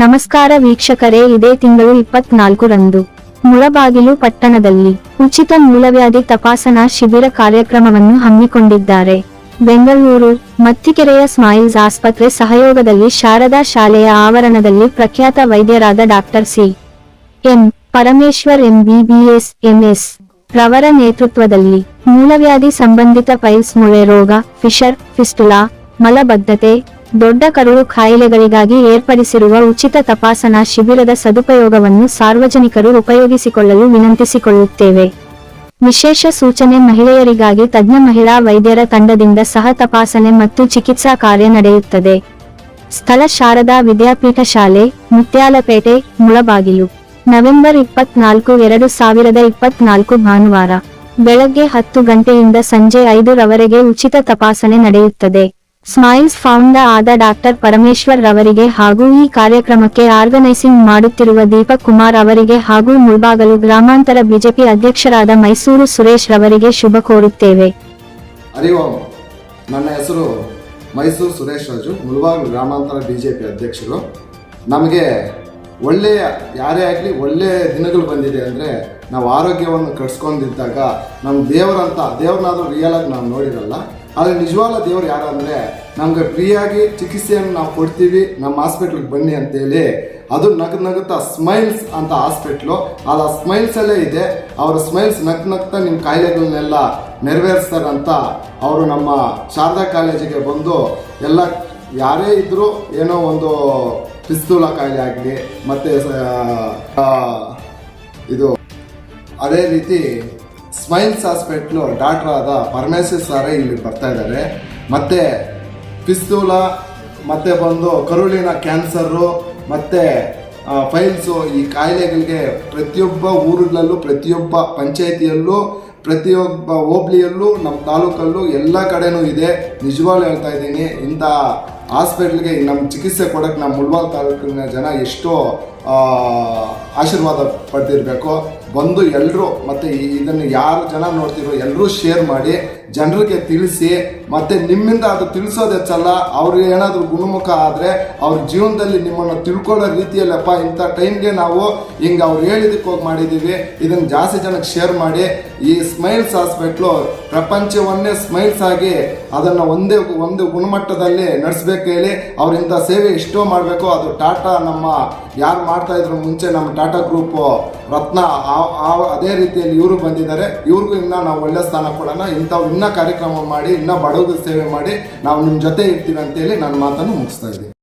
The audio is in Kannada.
ನಮಸ್ಕಾರ ವೀಕ್ಷಕರೇ, ಇದೇ ತಿಂಗಳು ಇಪ್ಪತ್ನಾಲ್ಕು ರಂದು ಮುಳಬಾಗಿಲು ಪಟ್ಟಣದಲ್ಲಿ ಉಚಿತ ಮೂಲವ್ಯಾಧಿ ತಪಾಸಣಾ ಶಿಬಿರ ಕಾರ್ಯಕ್ರಮವನ್ನು ಹಮ್ಮಿಕೊಂಡಿದ್ದಾರೆ. ಬೆಂಗಳೂರು, ಮತ್ತಿಕೆರೆಯ ಸ್ಮೈಲ್ಸ್ ಆಸ್ಪತ್ರೆ ಸಹಯೋಗದಲ್ಲಿ ಶಾರದಾ ಶಾಲೆಯ ಆವರಣದಲ್ಲಿ ಪ್ರಖ್ಯಾತ ವೈದ್ಯರಾದ doctor C. M. Parameshwar MBBS, MS. ರವರ ನೇತೃತ್ವದಲ್ಲಿ ಮೂಲವ್ಯಾಧಿ ಸಂಬಂಧಿತ ಪೈಲ್ಸ್ ಮೂಳೆ ರೋಗ ಫಿಶರ್ ಫಿಸ್ಟುಲಾ, ಮಲಬದ್ಧತೆ ದೊಡ್ಡ ಕರುಳು ಕಾಯಿಲೆಗಳಿಗಾಗಿ ಏರ್ಪಡಿಸಿರುವ ಉಚಿತ ತಪಾಸಣಾ ಶಿಬಿರದ ಸದುಪಯೋಗವನ್ನು ಸಾರ್ವಜನಿಕರು ಉಪಯೋಗಿಸಿಕೊಳ್ಳಲು ವಿನಂತಿಸಿಕೊಳ್ಳುತ್ತೇವೆ. ವಿಶೇಷ ಸೂಚನೆ ಮಹಿಳೆಯರಿಗಾಗಿ ತಜ್ಞ ಮಹಿಳಾ ವೈದ್ಯರ ತಂಡದಿಂದ ಸಹ ತಪಾಸಣೆ ಮತ್ತು ಚಿಕಿತ್ಸಾ ಕಾರ್ಯ ನಡೆಯುತ್ತದೆ. ಸ್ಥಳ ಶಾರದಾ ವಿದ್ಯಾಪೀಠ ಶಾಲೆ, ಮುತ್ಯಾಲಪೇಟೆ, ಮುಳಬಾಗಿಲು. ನವೆಂಬರ್ ಇಪ್ಪತ್ನಾಲ್ಕು, ಎರಡು ಸಾವಿರದ ಇಪ್ಪತ್ನಾಲ್ಕು ಭಾನುವಾರ. ಬೆಳಗ್ಗೆ ಹತ್ತು ಗಂಟೆಯಿಂದ ಸಂಜೆ ಐದರವರೆಗೆ ಉಚಿತ ತಪಾಸಣೆ ನಡೆಯುತ್ತದೆ. ಸ್ಮೈಲ್ಸ್ ಫೌಂಡರ್ ಆದ ಡಾಕ್ಟರ್ ಪರಮೇಶ್ವರ್ ರವರಿಗೆ ಹಾಗೂ ಈ ಕಾರ್ಯಕ್ರಮಕ್ಕೆ ಆರ್ಗನೈಸಿಂಗ್ ಮಾಡುತ್ತಿರುವ ದೀಪಕ್ ಕುಮಾರ್ ಅವರಿಗೆ ಹಾಗೂ ಮುಳ್ಬಾಗಲು ಗ್ರಾಮಾಂತರ ಬಿಜೆಪಿ ಅಧ್ಯಕ್ಷರಾದ ಮೈಸೂರು ಸುರೇಶ್ ರವರಿಗೆ ಶುಭ ಕೋರುತ್ತೇವೆ. ನನ್ನ ಹೆಸರು ಮೈಸೂರು ಸುರೇಶ್ ರಾಜು, ಮುಳ್ಬಾಗಲು ಗ್ರಾಮಾಂತರ ಬಿಜೆಪಿ ಅಧ್ಯಕ್ಷರು. ನಮಗೆ ಒಳ್ಳೆಯ, ಯಾರೇ ಆಗಲಿ ಒಳ್ಳೆಯ ದಿನಗಳು ಬಂದಿದೆ ಅಂದರೆ ನಾವು ಆರೋಗ್ಯವನ್ನು ಕಟ್ಸ್ಕೊಂಡಿದ್ದಾಗ ನಮ್ಮ ದೇವರಂತ, ದೇವ್ರನ್ನಾದರೂ ರಿಯಲ್ ಆಗಿ ನಾವು ನೋಡಿರಲ್ಲ. ಆದರೆ ನಿಜವಾದ ದೇವರು ಯಾರು ಅಂದರೆ ನಮಗೆ ಫ್ರೀಯಾಗಿ ಚಿಕಿತ್ಸೆಯನ್ನು ನಾವು ಕೊಡ್ತೀವಿ, ನಮ್ಮ ಹಾಸ್ಪಿಟ್ಲಿಗೆ ಬನ್ನಿ ಅಂತೇಳಿ. ಅದು ನಗ್ ನಗುತ್ತಾ ಸ್ಮೈಲ್ಸ್ ಅಂತ ಹಾಸ್ಪಿಟ್ಲು. ಅದು ಆ ಸ್ಮೈಲ್ಸಲ್ಲೇ ಇದೆ. ಅವರ ಸ್ಮೈಲ್ಸ್ ನಗ್ ನಗ್ತಾ ನಿಮ್ಮ ಕಾಯಿಲೆಗಳನ್ನೆಲ್ಲ ನೆರವೇರಿಸ್ತಾರಂತ ಅವರು ನಮ್ಮ ಶಾರದಾ ಕಾಲೇಜಿಗೆ ಬಂದು ಎಲ್ಲ ಯಾರೇ ಇದ್ದರೂ ಏನೋ ಒಂದು ಪಿಸ್ತೂಲ ಕಾಯಿಲೆ ಆಗಲಿ, ಮತ್ತು ಇದು ಅದೇ ರೀತಿ ಸ್ಮೈಲ್ಸ್ ಹಾಸ್ಪಿಟ್ಲು ಡಾಕ್ಟರ್ ಆದ ಪರಮೇಶ್ವರ್ ಸಾರೇ ಇಲ್ಲಿ ಬರ್ತಾ ಇದ್ದಾರೆ ಮತ್ತೆ ಪಿಸ್ತೂಲ ಮತ್ತೆ ಬಂದು ಕರುಳಿನ ಕ್ಯಾನ್ಸರು ಮತ್ತೆ ಫೈಲ್ಸು ಈ ಕಾಯಿಲೆಗಳಿಗೆ ಪ್ರತಿಯೊಬ್ಬ ಊರುಗಳಲ್ಲೂ ಪ್ರತಿಯೊಬ್ಬ ಪಂಚಾಯಿತಿಯಲ್ಲೂ, ಪ್ರತಿಯೊಬ್ಬ ಹೋಬ್ಳಿಯಲ್ಲೂ, ನಮ್ಮ ತಾಲೂಕಲ್ಲೂ ಎಲ್ಲ ಕಡೆನೂ ಇದೆ. ನಿಜವಾಗ್ಲೂ ಹೇಳ್ತಾ ಇದ್ದೀನಿ, ಇಂಥ ಹಾಸ್ಪಿಟ್ಲ್ಗೆ ನಮ್ಮ ಚಿಕಿತ್ಸೆ ಕೊಡೋಕ್ಕೆ ನಮ್ಮ ಮುಳ್ವಾಲ್ ತಾಲೂಕಿನ ಜನ ಎಷ್ಟೋ ಆಶೀರ್ವಾದ ಪಡೆದಿರಬೇಕು ಬಂದು ಎಲ್ಲರೂ ಮತ್ತು ಇದನ್ನು ಯಾರು ಜನ ನೋಡ್ತಿರೋ ಎಲ್ಲರೂ ಶೇರ್ ಮಾಡಿ ಜನರಿಗೆ ತಿಳಿಸಿ, ಮತ್ತು ನಿಮ್ಮಿಂದ ಅದು ತಿಳಿಸೋದು ಹೆಚ್ಚಲ್ಲ. ಅವ್ರಿಗೆ ಏನಾದರೂ ಗುಣಮುಖ ಆದರೆ ಅವ್ರ ಜೀವನದಲ್ಲಿ ನಿಮ್ಮನ್ನು ತಿಳ್ಕೊಳ್ಳೋ ರೀತಿಯಲ್ಲಪ್ಪ ಇಂಥ ಟೈಮ್ಗೆ ನಾವು ಹಿಂಗೆ ಅವ್ರು ಹೇಳಿದಕ್ಕೆ ಹೋಗಿ ಮಾಡಿದ್ದೀವಿ ಇದನ್ನು ಜಾಸ್ತಿ ಜನಕ್ಕೆ ಶೇರ್ ಮಾಡಿ. ಈ ಸ್ಮೈಲ್ಸ್ ಹಾಸ್ಪಿಟ್ಲು ಪ್ರಪಂಚವನ್ನೇ ಸ್ಮೈಲ್ಸ್ ಆಗಿ ಅದನ್ನು ಒಂದೇ, ಒಂದು ಗುಣಮಟ್ಟದಲ್ಲಿ ನಡೆಸ್ಬೇಕು ಹೇಳಿ ಅವರಿಂದ ಸೇವೆ ಎಷ್ಟೋ ಮಾಡಬೇಕು. ಅದು ಟಾಟಾ ನಮ್ಮ ಯಾರು ಮಾಡ್ತಾ ಇದ್ರು ಮುಂಚೆ ನಮ್ಮ ಟಾಟಾ ಗ್ರೂಪ್ ರತ್ನ ಅದೇ ರೀತಿಯಲ್ಲಿ ಇವರು ಬಂದಿದ್ದಾರೆ. ಇವ್ರಿಗೂ ಇನ್ನೂ ನಾವು ಒಳ್ಳೆ ಸ್ಥಾನ ಕೊಡೋಣ. ಇಂಥವು ಇನ್ನೂ ಕಾರ್ಯಕ್ರಮ ಮಾಡಿ, ಇನ್ನೂ ಬಡವ್ರ ಸೇವೆ ಮಾಡಿ ನಾವು ನಿಮ್ಮ ಜೊತೆ ಇರ್ತೀವಿ ಅಂತೇಳಿ ನನ್ನ ಮಾತನ್ನು ಮುಗಿಸ್ತಾ ಇದ್ದೀನಿ.